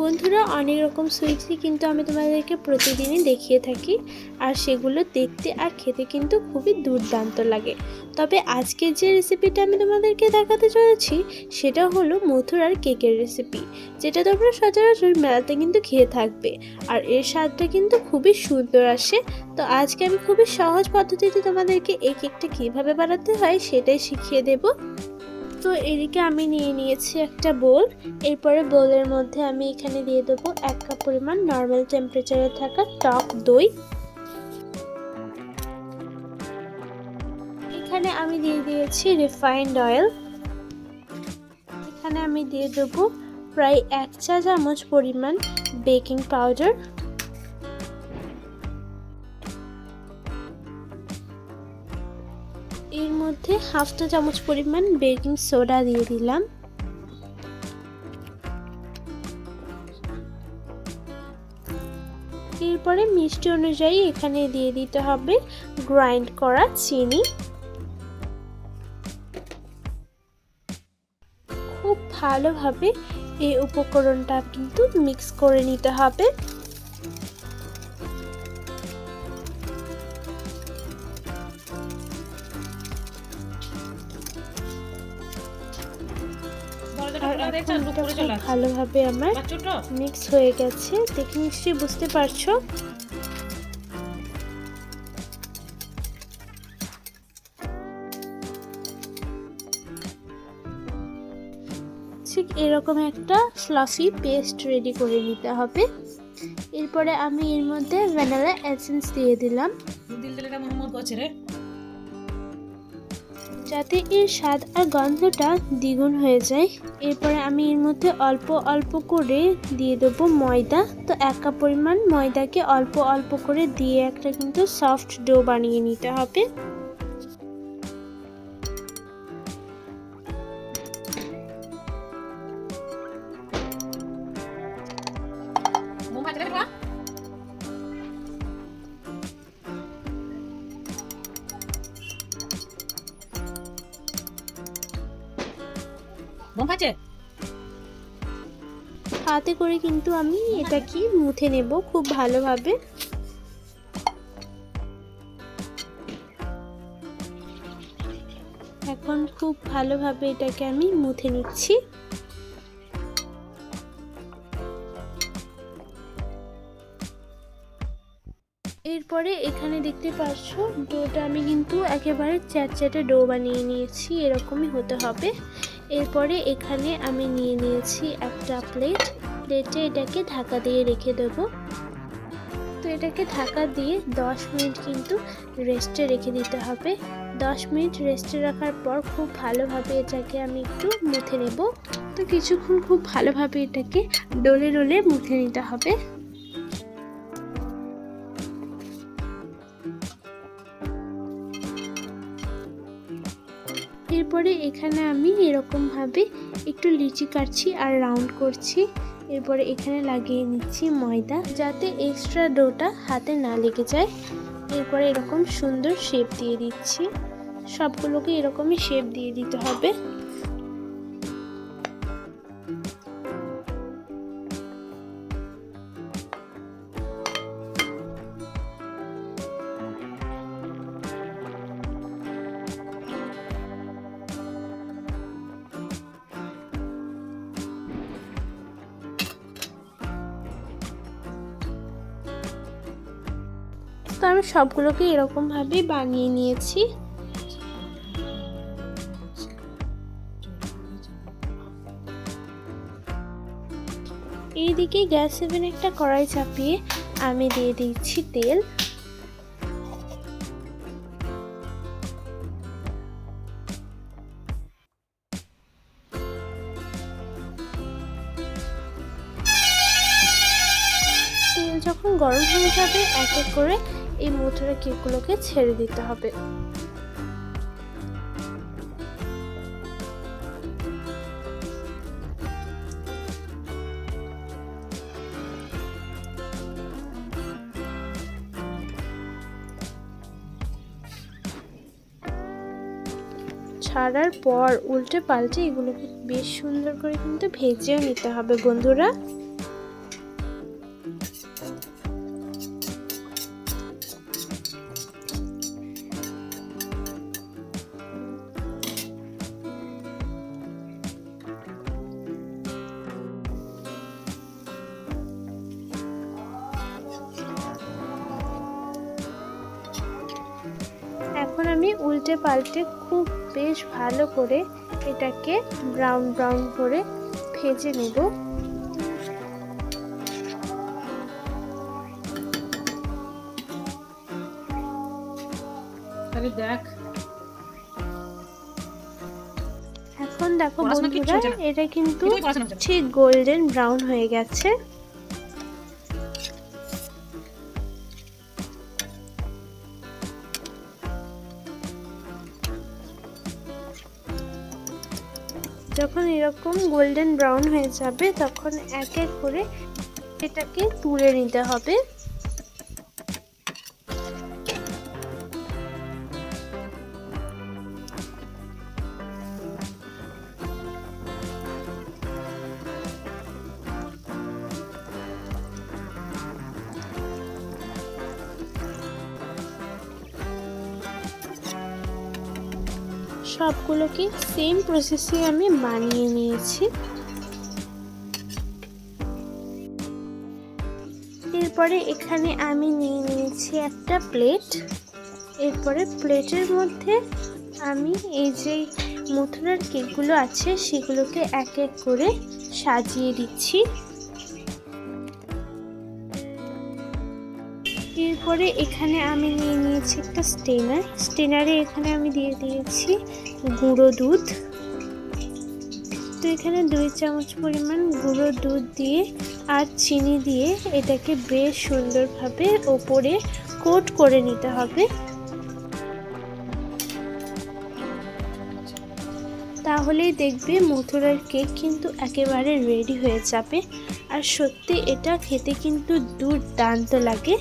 বন্ধুরা অনেক রকম সুইটসই কিন্তু আমি তোমাদেরকে প্রতিদিনই দেখিয়ে থাকি। আর সেগুলো দেখতে আর খেতে কিন্তু খুবই দুর্দান্ত লাগে। তবে আজকে যে রেসিপিটা আমি তোমাদেরকে দেখাতে চলেছি, সেটা হলো মথুরার কেকের রেসিপি যেটা তোমরা সচরাচর মেলাতে কিন্তু খেয়ে থাকবে। আর এর স্বাদটা কিন্তু খুবই সুন্দর আসে। তো আজকে আমি খুবই সহজ পদ্ধতিতে তোমাদেরকে এই কেকটা কীভাবে বানাতে হয়, সেটাই শিখিয়ে দেবো। তো এদিকে আমি নিয়ে নিয়েছি একটা বোল। এরপরে বোলের মধ্যে আমি এখানে দিয়ে দেবো এক কাপ পরিমাণ নর্মাল টেম্পারেচারে থাকা টক দই। এখানে আমি দিয়ে দিয়েছি রিফাইন্ড অয়েল এখানে আমি দিয়ে দেবো প্রায় এক চা চামচ পরিমাণ বেকিং পাউডার মধ্যে হাফটা চামচ পরিমাণ বেকিং সোডা দিয়ে দিলাম। এরপরে মিষ্টি অনুযায়ী এখানে দিয়ে দিতে হবে গ্রাইন্ড করা চিনি। খুব ভালোভাবে এই উপকরণটা কিন্তু মিক্স করে নিতে হবে। খুব ভালোভাবে আমার মিক্স হয়ে গেছে। দেখে নিশ্চয়ই বুঝতে পারছ। ঠিক এরকম একটা ফ্লাফি পেস্ট রেডি করে নিতে হবে। এরপরে আমি এর মধ্যে ভ্যানিলা এসেন্স দিয়ে দিলাম। যাতে এর স্বাদ আর গন্ধটা দ্বিগুণ হয়ে যায়। এরপরে আমি এর মধ্যে অল্প অল্প করে দিয়ে দেবো ময়দা। তো এক কাপ পরিমাণ ময়দাকে অল্প অল্প করে দিয়ে একটা কিন্তু সফট ডো বানিয়ে নিতে হবে। হাতে করে কিন্তু আমি এটাকে নেব খুব ভালোভাবে। এখন খুব ভালোভাবে এটাকে আমি মুথে নিচ্ছি। এরপরে এখানে দেখতে পাচ্ছ, ডোটা আমি কিন্তু একেবারে চ্যাটচ্যাটে ডো বানিয়ে নিয়েছি, এরকমই হতে হবে। এরপরে এখানে আমি নিয়ে নিয়েছি একটা প্লেট। প্লেটে এটাকে ঢাকা দিয়ে রেখে দেব। তো এটাকে ঢাকা দিয়ে 10 মিনিট কিন্তু রেস্টে রেখে দিতে হবে। 10 মিনিট রেস্টে রাখার পর খুব ভালোভাবে এটাকে আমি একটু মুথে নেব। তো কিছুক্ষণ খুব ভালোভাবে এটাকে ডলে ডলে মুথে নিতে হবে। এরপরে এখানে আমি এরকমভাবে একটু লিচি কাটছি আর রাউন্ড করছি। এরপরে এখানে লাগিয়ে নিচ্ছি ময়দা যাতে এক্সট্রা ডোটা হাতে না লেগে যায়। এরপরে এরকম সুন্দর শেপ দিয়ে দিচ্ছি। সবগুলোকে এরকমই শেপ দিয়ে দিতে হবে। তো আমি সবগুলোকে এরকমভাবে বানিয়ে নিয়েছি। এইদিকে গ্যাস সেভেন একটা কড়াই চাপিয়ে আমি দিয়ে দিচ্ছি তেল যখন গরম হয়ে যাবে, এক এক করে এই মথুরা কেকগুলোকে ছেড়ে দিতে হবে। ছাড়ার পর উল্টে পাল্টে এগুলোকে বেশ সুন্দর করে কিন্তু ভেজেও নিতে হবে, বন্ধুরা। আমি উল্টে পাল্টে খুব বেশ ভালো করে এটাকে ব্রাউন ব্রাউন করে ভেজে নেব। দেখ। এখন দেখো বন্ধুরা এটা কিন্তু। ঠিক গোল্ডেন ব্রাউন হয়ে গেছে। যখন এরকম গোল্ডেন ব্রাউন হয়ে যাবে তখন এক এক করে এটাকে তুলে নিতে হবে। সবগুলোকে সেম প্রসেসে আমি বানিয়ে নিয়েছি। এরপরে এখানে আমি নিয়ে নিয়েছি একটা প্লেট এরপরে প্লেটের মধ্যে আমি এই যে মথুরার কেকগুলো আছে, সেগুলোকে এক এক করে সাজিয়ে দিচ্ছি। এরপরে এখানে আমি নিয়ে নিয়েছি একটা স্টেনার। স্টেনারে এখানে আমি দিয়ে দিয়েছি গুঁড়ো দুধ। তো এখানে দুই চামচ পরিমাণ গুঁড়ো দুধ দিয়ে আর চিনি দিয়ে এটাকে বেশ সুন্দরভাবে ওপরে কোট করে নিতে হবে। তাহলেই দেখবে মথুরার কেক কিন্তু একেবারে রেডি হয়ে যাবে। আর সত্যি এটা খেতে কিন্তু দুর্দান্ত লাগে।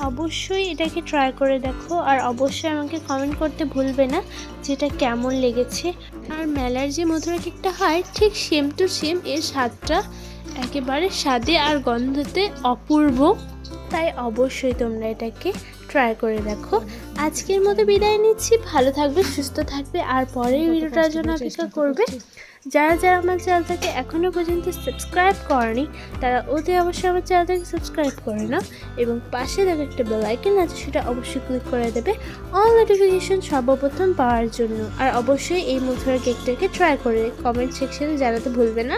অবশ্যই এটাকে ট্রাই করে দেখো আর অবশ্যই আমাকে কমেন্ট করতে ভুলবে না যেটা কেমন লেগেছে। আর মেলার যে মধুরা কেকটা হয়, ঠিক সেম টু সেম এর স্বাদটা একেবারে স্বাদে আর গন্ধতে অপূর্ব। তাই অবশ্যই তোমরা এটাকে ট্রাই করে দেখো। আজকের মতো বিদায় নিচ্ছি। ভালো থাকবে সুস্থ থাকবে আর পরের ভিডিওটার জন্য অপেক্ষা করবে। যারা যারা আমার চ্যানেলটাকে এখনও পর্যন্ত সাবস্ক্রাইব করেনি তারা অতি অবশ্যই আমার চ্যানেলটাকে সাবস্ক্রাইব করে নাও এবং পাশে দেখো একটা বেল আইকন আছে সেটা অবশ্যই ক্লিক করে দেবে। অল নোটিফিকেশন সর্বপ্রথম পাওয়ার জন্য। আর অবশ্যই এই মথুরা কেকটাকে ট্রাই করে কমেন্ট সেকশনে জানাতে ভুলবে না।